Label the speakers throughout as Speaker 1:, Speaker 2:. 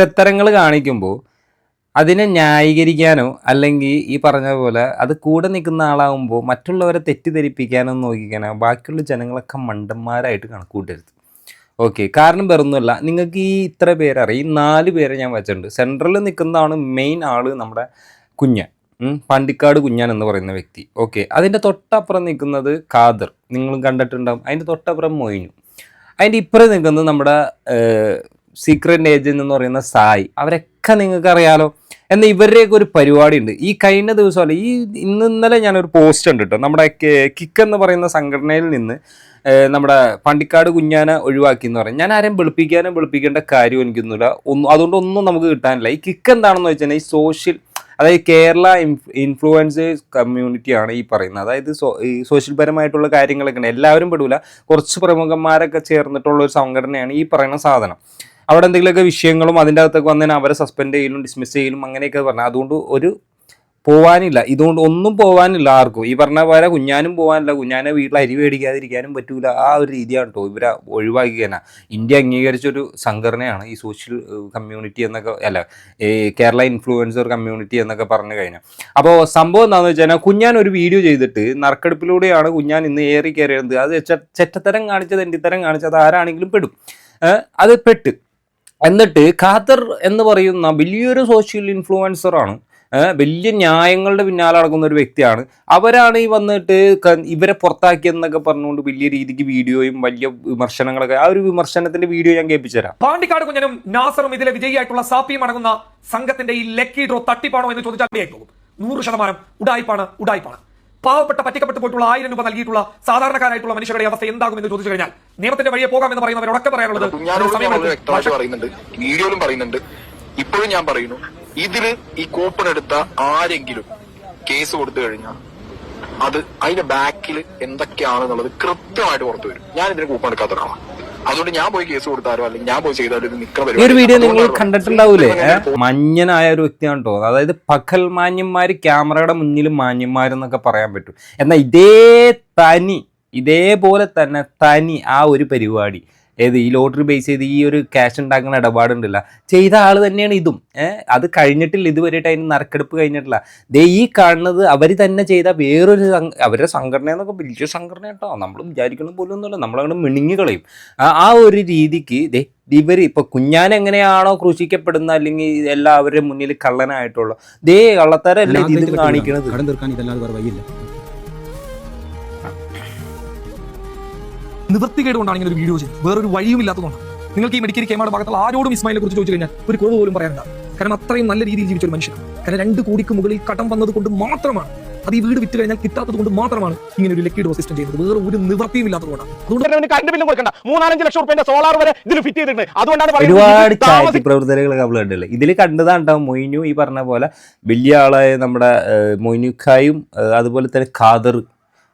Speaker 1: ചെറ്റത്തരങ്ങൾ കാണിക്കുമ്പോൾ അതിനെ ന്യായീകരിക്കാനോ അല്ലെങ്കിൽ ഈ പറഞ്ഞ പോലെ അത് കൂടെ നിൽക്കുന്ന ആളാകുമ്പോൾ മറ്റുള്ളവരെ തെറ്റിദ്ധരിപ്പിക്കാനോ നോക്കിക്കാനോ ബാക്കിയുള്ള ജനങ്ങളൊക്കെ മണ്ടന്മാരായിട്ട് കണക്കൂട്ടരുത്. ഓക്കെ കാരണം വേറൊന്നുമല്ല. നിങ്ങൾക്ക് ഈ ഇത്ര പേരറിയാം. ഈ നാല് പേരെ ഞാൻ വെച്ചിട്ടുണ്ട്. സെൻട്രലിൽ നിൽക്കുന്നതാണ് മെയിൻ ആൾ നമ്മുടെ കുഞ്ഞൻ. പണ്ടിക്കാട് കുഞ്ഞാൻ എന്ന് പറയുന്ന വ്യക്തി. ഓക്കെ അതിന്റെ തൊട്ടപ്പുറം നിൽക്കുന്നത് ഖാദർ. നിങ്ങളും കണ്ടിട്ടുണ്ടാവും. അതിന്റെ തൊട്ടപ്പുറം മൊയിനു. അതിന്റെ ഇപ്പുറം നിൽക്കുന്നത് നമ്മുടെ സീക്രട്ട് ഏജന്റ് എന്ന് പറയുന്ന സായി. അവരൊക്കെ നിങ്ങൾക്ക് അറിയാലോ എന്ന ഇവരുടെയൊക്കെ ഒരു പരിപാടി ഉണ്ട് ഈ കഴിഞ്ഞ ദിവസമല്ല ഈ ഇന്ന് ഇന്നലെ ഞാനൊരു പോസ്റ്റ് ഉണ്ട് കേട്ടോ നമ്മുടെ കിക്ക് എന്ന് പറയുന്ന സംഘടനയിൽ നിന്ന് നമ്മുടെ പണ്ടിക്കാട് കുഞ്ഞാനെ ഒഴിവാക്കി എന്ന് പറയും. ഞാൻ ആരെയും വെളുപ്പിക്കാനും വെളുപ്പിക്കേണ്ട കാര്യം എനിക്കൊന്നുമില്ല. ഒന്നും അതുകൊണ്ട് ഒന്നും നമുക്ക് കിട്ടാനില്ല. ഈ കിക്ക് എന്താണെന്ന് വെച്ചാൽ ഈ സോഷ്യൽ അതായത് കേരള ഇൻഫ്ലുവൻസേഴ്സ് കമ്മ്യൂണിറ്റിയാണ് ഈ പറയുന്നത്. അതായത് ഈ സോഷ്യൽ പരമായിട്ടുള്ള കാര്യങ്ങളൊക്കെ എല്ലാവരും പെടില്ല കുറച്ച് പ്രമുഖന്മാരൊക്കെ ചേർന്നിട്ടുള്ള ഒരു സംഘടനയാണ് ഈ പറയുന്ന സാധനം. അവിടെ എന്തെങ്കിലുമൊക്കെ വിഷയങ്ങളും അതിന്റെ അകത്തൊക്കെ വന്നതിന് അവരെ സസ്പെൻഡ് ചെയ്യലും ഡിസ്മിസ് ചെയ്യലും അങ്ങനെയൊക്കെ പറഞ്ഞു. അതുകൊണ്ട് ഒരു പോവാനില്ല. ഇതുകൊണ്ട് ഒന്നും പോവാനില്ല ആർക്കും. ഈ പറഞ്ഞ പോലെ കുഞ്ഞാനും പോവാനില്ല. കുഞ്ഞാനെ വീട്ടിൽ അരി മേടിക്കാതിരിക്കാനും പറ്റൂല. ആ ഒരു രീതിയാണ് കേട്ടോ ഇവരെ ഒഴിവാക്കിയാൽ ഇന്ത്യ അംഗീകരിച്ചൊരു സംഘടനയാണ് ഈ സോഷ്യൽ കമ്മ്യൂണിറ്റി എന്നൊക്കെ അല്ല ഈ കേരള ഇൻഫ്ലുവൻസർ കമ്മ്യൂണിറ്റി എന്നൊക്കെ പറഞ്ഞു കഴിഞ്ഞാൽ. അപ്പോൾ സംഭവം എന്താണെന്ന് വെച്ചാൽ കുഞ്ഞാൻ ഒരു വീഡിയോ ചെയ്തിട്ട് നറുക്കെടുപ്പിലൂടെയാണ് കുഞ്ഞാൻ ഇന്ന് ഏറി കയറിയത് അത് ചെറ്റത്തരം കാണിച്ചത് എന്റെ തരം കാണിച്ചത് ആരാണെങ്കിലും പെടും. അത് പെട്ട്. എന്നിട്ട് ഖാദർ എന്ന് പറയുന്ന വലിയൊരു സോഷ്യൽ ഇൻഫ്ലുവൻസറാണ് വലിയ ന്യായങ്ങളുടെ പിന്നാലെ നടക്കുന്ന ഒരു വ്യക്തിയാണ്. അവരാണ് ഈ വന്നിട്ട് ഇവരെ പുറത്താക്കിയെന്നൊക്കെ പറഞ്ഞുകൊണ്ട് വലിയ രീതിക്ക് വീഡിയോയും വലിയ വിമർശനങ്ങളൊക്കെ ആ ഒരു വിമർശനത്തിന്റെ വീഡിയോ ഞാൻ കേൾപ്പിച്ചുതരാം.
Speaker 2: പാണ്ടിക്കാട് കുഞ്ഞനും നാസറും ഇതിലെ വിജയിയായിട്ടുള്ള സാപ്പിയും അടങ്ങുന്ന സംഘത്തിന്റെ ഈ ലക്കി ഡ്രോ തട്ടിപ്പാണോ എന്ന് ചോദിച്ചാൽ പോകും നൂറ് ശതമാനം ഉടായ്പാണ് ഉടായ്പാണ് പാവപ്പെട്ട പറ്റിക്കപ്പെട്ടു പോയിട്ടുള്ള ആയിരം രൂപ നൽകിയിട്ടുള്ള സാധാരണക്കാരായിട്ടുള്ള മനുഷ്യരുടെ അവസ്ഥ എന്താകുമെന്ന് ചോദിച്ചു കഴിഞ്ഞാൽ നിയമത്തിന്റെ വഴിയെ പോകാമെന്ന് പറയുന്നവരോടൊക്കെ പറയാനുള്ളത്
Speaker 3: പറയുന്നുണ്ട്. വീഡിയോയിലും പറയുന്നുണ്ട്. ഇപ്പോഴും ഞാൻ പറയുന്നു. ഇതിൽ ഈ കൂപ്പൺ എടുത്ത ആരെങ്കിലും കേസ് കൊടുത്തു കഴിഞ്ഞാൽ അത് അതിന്റെ ബാക്കിൽ എന്തൊക്കെയാണെന്നുള്ളത് കൃത്യമായിട്ട് പുറത്തു വരും. ഞാൻ ഇതിന് കൂപ്പൺ എടുക്കാത്ത ഒരാളാണ് അതുകൊണ്ട് ഞാൻ പോയി കേസ് കൊടുത്താലോ? അല്ലെങ്കിൽ ഞാൻ പോയി ചെയ്താലോ? ഇത് നിൽക്കുന്ന
Speaker 1: ഈ ഒരു വീഡിയോ നിങ്ങൾ കണ്ടിട്ടുണ്ടാവൂലേ? മഞ്ഞനായ ഒരു വ്യക്തിയാണ് കേട്ടോ അതായത് പകൽ മാന്യന്മാര് ക്യാമറയുടെ മുന്നിൽ മാന്യന്മാരെന്നൊക്കെ പറയാൻ പറ്റും. എന്നാൽ ഇതേ തനി ഇതേപോലെ തന്നെ തനി ആ ഒരു പരിപാടി. ഏത് ഈ ലോട്ടറി ബേസ് ചെയ്ത് ഈ ഒരു ക്യാഷ് ഉണ്ടാക്കുന്ന ഇടപാടുണ്ടല്ല. ചെയ്ത ആൾ തന്നെയാണ് ഇതും. ഏഹ് അത് കഴിഞ്ഞിട്ടില്ല. ഇതുവരെയായിട്ട് അതിന് നറുക്കെടുപ്പ് കഴിഞ്ഞിട്ടില്ല. ദേ ഈ കാണുന്നത് അവർ തന്നെ ചെയ്ത വേറൊരു അവരുടെ സംഘടന എന്നൊക്കെ വലിയ സംഘടന കേട്ടോ നമ്മൾ വിചാരിക്കണം പോലും ഒന്നുമില്ല. നമ്മളങ്ങനെ മിണിങ്ങി കളയും. ആ- ആ ഒരു രീതിക്ക് ദേ ഇവർ ഇപ്പോൾ കുഞ്ഞാൻ എങ്ങനെയാണോ ക്രൂശിക്കപ്പെടുന്ന അല്ലെങ്കിൽ എല്ലാവരുടെ മുന്നിൽ കള്ളനായിട്ടുള്ള? ദേ കള്ളത്തരല്ലേ ഇത് കാണിക്കണത്?
Speaker 4: കടം തീർക്കാൻ ഇതല്ലാതെ വേറെ വഴിയില്ല.
Speaker 2: നിവൃത്തികേട് കൊണ്ടാണ് ഇങ്ങനെ ഒരു വീഡിയോ ചെയ്യുന്നത് വേറൊരു വഴിയും ഇല്ലാത്തതുകൊണ്ടാണ് നിങ്ങൾക്ക് ഈ മെഡിക്കൽ കേമാട് ഭാഗത്തുള്ള ആരോടും ഇസ്മായിലെ കുറിച്ച് ചോദിച്ചു കഴിഞ്ഞാൽ ഒരു കുറവ് പോലും പറയാനില്ല. കാരണം അത്രയും നല്ല രീതിയിൽ ജീവിച്ച ഒരു മനുഷ്യനാണ് കാരണം രണ്ട് കോടിക്ക് മുകളിൽ കടം വന്നത് കൊണ്ട് മാത്രമാണ്. അത് ഈ വീട് വിറ്റ് കഴിഞ്ഞാൽ കിട്ടാത്തത് കൊണ്ട് മാത്രമാണ് ഇങ്ങനെ ഒരു ലക്കി ഡോസ് സിസ്റ്റം ചെയ്യുന്നത്. വേറെ ഒരു നിവൃത്തിയും ഇല്ലാത്തതുകൊണ്ടാണ്. അതുകൊണ്ട്
Speaker 5: ഇവന് കറണ്ട് ബില്ലും കൊടുക്കണ്ട. മൂന്നാലഞ്ച് ലക്ഷം സോളാർ വരെ ഇതിൽ ഫിറ്റ് ചെയ്തിട്ടുണ്ട്. അതുകൊണ്ടാണ്
Speaker 1: ഒരുപാട് ചാരിറ്റി പ്രവർത്തനങ്ങളൊക്കെ നമ്മൾ കണ്ടില്ലേ? ഇതിൽ കണ്ടതാണ്ടാവും മൊയ്നു ഈ പറഞ്ഞ പോലെ വലിയ ആളായ നമ്മുടെ മൊയ്നുഖായും അതുപോലെ തന്നെ ഖാദർ.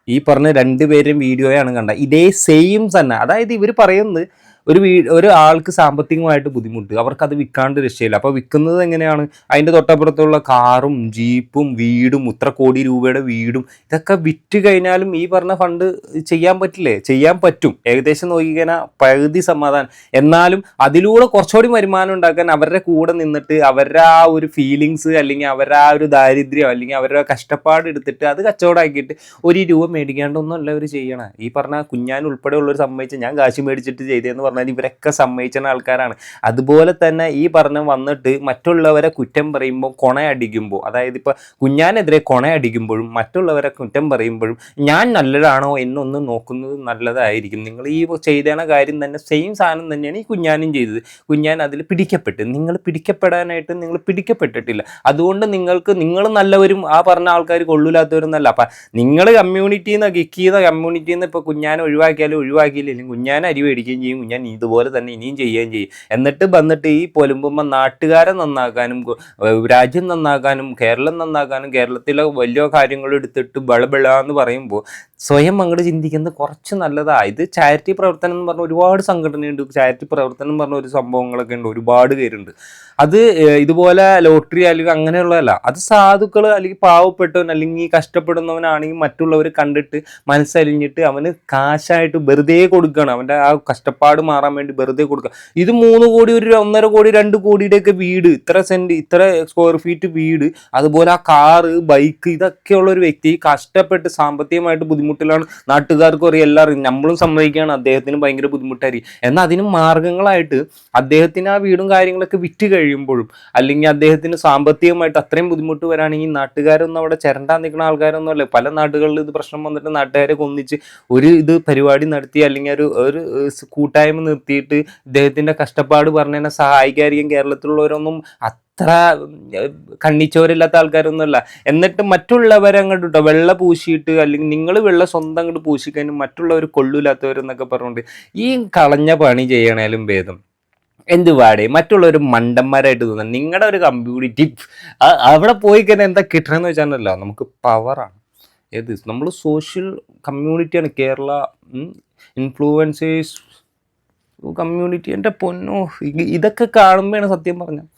Speaker 1: ഈ പറഞ്ഞ രണ്ടുപേരും വീഡിയോയാണ് കണ്ട ഇതേ സെയിം തന്നെ. അതായത് ഇവർ പറയുന്നത് ഒരു വീ ഒരു ആൾക്ക് സാമ്പത്തികമായിട്ട് ബുദ്ധിമുട്ട്. അവർക്ക് അത് വിൽക്കാണ്ട് രക്ഷയില്ല. അപ്പോൾ വിൽക്കുന്നത് എങ്ങനെയാണ്? അതിന്റെ തൊട്ടപ്പുറത്തുള്ള കാറും ജീപ്പും വീടും ഇത്ര കോടി രൂപയുടെ വീടും ഇതൊക്കെ വിറ്റ് കഴിഞ്ഞാലും ഈ പറഞ്ഞ ഫണ്ട് ചെയ്യാൻ പറ്റില്ലേ? ചെയ്യാൻ പറ്റും. ഏകദേശം നോക്കിക്കഴിഞ്ഞാൽ പകുതി സമാധാനം. എന്നാലും അതിലൂടെ കുറച്ചുകൂടി വരുമാനം ഉണ്ടാക്കാൻ അവരുടെ കൂടെ നിന്നിട്ട് അവരുടെ ആ ഒരു ഫീലിങ്സ് അല്ലെങ്കിൽ അവരുടെ ആ ഒരു ദാരിദ്ര്യം അല്ലെങ്കിൽ അവരുടെ കഷ്ടപ്പാട് എടുത്തിട്ട് അത് കച്ചവടമാക്കിയിട്ട് ഒരു രൂപ മേടിക്കാണ്ടൊന്നും അല്ല അവർ ചെയ്യണം. ഈ പറഞ്ഞ കുഞ്ഞാൻ ഉൾപ്പെടെയുള്ളവർ സമ്മതിച്ച് ഞാൻ കാശ് മേടിച്ചിട്ട് ചെയ്തതെന്ന് പറഞ്ഞാൽ ഇവരൊക്കെ സമ്മതിച്ചുന്ന ആൾക്കാരാണ്. അതുപോലെ തന്നെ ഈ പറഞ്ഞ വന്നിട്ട് മറ്റുള്ളവരെ കുറ്റം പറയുമ്പോൾ കൊണയടിക്കുമ്പോൾ അതായത് ഇപ്പോൾ കുഞ്ഞാനെതിരെ കൊണയടിക്കുമ്പോഴും മറ്റുള്ളവരെ കുറ്റം പറയുമ്പോഴും ഞാൻ നല്ലതാണോ എന്നൊന്ന് നോക്കുന്നത് നല്ലതായിരിക്കും. നിങ്ങൾ ഈ ചെയ്തേണ കാര്യം തന്നെ സെയിം സാധനം തന്നെയാണ് ഈ കുഞ്ഞാനും ചെയ്തത്. കുഞ്ഞാൻ അതിൽ പിടിക്കപ്പെട്ട്. നിങ്ങൾ പിടിക്കപ്പെടാനായിട്ട് നിങ്ങൾ പിടിക്കപ്പെട്ടിട്ടില്ല. അതുകൊണ്ട് നിങ്ങൾക്ക് നിങ്ങൾ നല്ലവരും ആ പറഞ്ഞ ആൾക്കാർ കൊള്ളൂലാത്തവരും എന്നല്ല. അപ്പം നിങ്ങൾ കമ്മ്യൂണിറ്റിയിൽ നിന്ന് ചെയ്ത കമ്മ്യൂണിറ്റിയിൽ നിന്ന് ഇപ്പോൾ കുഞ്ഞാനെ ഒഴിവാക്കിയാലും ഒഴിവാക്കിയില്ലെങ്കിൽ കുഞ്ഞാൻ അരി മേടിക്കുകയും ചെയ്യും. കുഞ്ഞാൻ ഇതുപോലെ തന്നെ ഇനിയും ചെയ്യുകയും ചെയ്യും. എന്നിട്ട് വന്നിട്ട് ഈ പൊലുമ്പുമ്പോൾ നാട്ടുകാരെ നന്നാക്കാനും രാജ്യം നന്നാക്കാനും കേരളം നന്നാക്കാനും കേരളത്തിലെ വലിയ കാര്യങ്ങൾ എടുത്തിട്ട് ബളബിള എന്ന് പറയുമ്പോൾ സ്വയം അങ്ങോട്ട് ചിന്തിക്കുന്നത് കുറച്ച് നല്ലതാ. ഇത് ചാരിറ്റി പ്രവർത്തനം എന്ന് പറഞ്ഞ ഒരുപാട് സംഘടനയുണ്ട്. ചാരിറ്റി പ്രവർത്തനം എന്ന് പറഞ്ഞ ഒരു സംഭവങ്ങളൊക്കെ ഉണ്ട്. ഒരുപാട് പേരുണ്ട്. അത് ഇതുപോലെ ലോട്ടറി അല്ലെങ്കിൽ അങ്ങനെയുള്ളതല്ല. അത് സാധുക്കൾ അല്ലെങ്കിൽ പാവപ്പെട്ടവൻ അല്ലെങ്കിൽ കഷ്ടപ്പെടുന്നവനാണെങ്കിൽ മറ്റുള്ളവർ കണ്ടിട്ട് മനസ്സലിഞ്ഞിട്ട് അവന് കാശായിട്ട് വെറുതെ കൊടുക്കുകയാണ് അവന്റെ ആ കഷ്ടപ്പാട് മാറാൻ വേണ്ടി വെറുതെ കൊടുക്കുക ഇത് മൂന്ന് കോടി ഒരു ഒന്നര കോടി രണ്ട് കോടിയുടെയൊക്കെ വീട് ഇത്ര സെന്റ് ഇത്ര സ്ക്വയർ ഫീറ്റ് വീട് അതുപോലെ ആ കാറ് ബൈക്ക് ഇതൊക്കെയുള്ള ഒരു വ്യക്തി കഷ്ടപ്പെട്ട് സാമ്പത്തികമായിട്ട് ബുദ്ധിമുട്ടിലാണ് നാട്ടുകാർക്ക് അറിയാം എല്ലാവരും. നമ്മളും സമ്മതിക്കുകയാണ് അദ്ദേഹത്തിന് ഭയങ്കര ബുദ്ധിമുട്ടായിരിക്കും. എന്നാൽ അതിന് മാർഗങ്ങളായിട്ട് അദ്ദേഹത്തിന് ആ വീടും കാര്യങ്ങളൊക്കെ വിറ്റ് കഴിയുമ്പോഴും അല്ലെങ്കിൽ അദ്ദേഹത്തിന് സാമ്പത്തികമായിട്ട് അത്രയും ബുദ്ധിമുട്ട് വരാണെങ്കിൽ നാട്ടുകാരൊന്നും അവിടെ ചിരണ്ടാൻ നിൽക്കുന്ന ആൾക്കാരൊന്നും അല്ല. പല നാടുകളിൽ ഇത് പ്രശ്നം വന്നിട്ട് നാട്ടുകാരെ കൊന്നിച്ച് ഒരു ഇത് പരിപാടി നടത്തി അല്ലെങ്കിൽ ഒരു ഒരു കൂട്ടായ്മ നിർത്തിയിട്ട് ഇദ്ദേഹത്തിന്റെ കഷ്ടപ്പാട് പറഞ്ഞു പറഞ്ഞതിനെ സഹായിക്കാതിരിക്കും കേരളത്തിലുള്ളവരൊന്നും അത്ര കണ്ണിച്ചോരില്ലാത്ത ആൾക്കാരൊന്നുമല്ല. എന്നിട്ട് മറ്റുള്ളവരെ അങ്ങോട്ട് കേട്ടോ വെള്ള പൂശിയിട്ട് അല്ലെങ്കിൽ നിങ്ങൾ വെള്ള സ്വന്തം അങ്ങോട്ട് പൂശിക്കാനും മറ്റുള്ളവർ കൊള്ളൂലാത്തവരെന്നൊക്കെ പറഞ്ഞുകൊണ്ട് ഈ കളഞ്ഞ പണി ചെയ്യണേലും ഭേദം. എന്ത് വാടെ? മറ്റുള്ളവർ മണ്ടന്മാരായിട്ട് തോന്നുന്നത് നിങ്ങളുടെ ഒരു കമ്മ്യൂണിറ്റി അവിടെ പോയി കഴിഞ്ഞാൽ എന്താ കിട്ടണമെന്ന് വെച്ചാൽ നമുക്ക് പവറാണ് ഏത്? നമ്മൾ സോഷ്യൽ കമ്മ്യൂണിറ്റിയാണ് കേരള ഇൻഫ്ലുവൻസേഴ്സ് കമ്മ്യൂണിറ്റി എന്റെ പൊന്നോ ഇത് ഇതൊക്കെ കാണുമ്പോഴാണ് സത്യം പറഞ്ഞത്.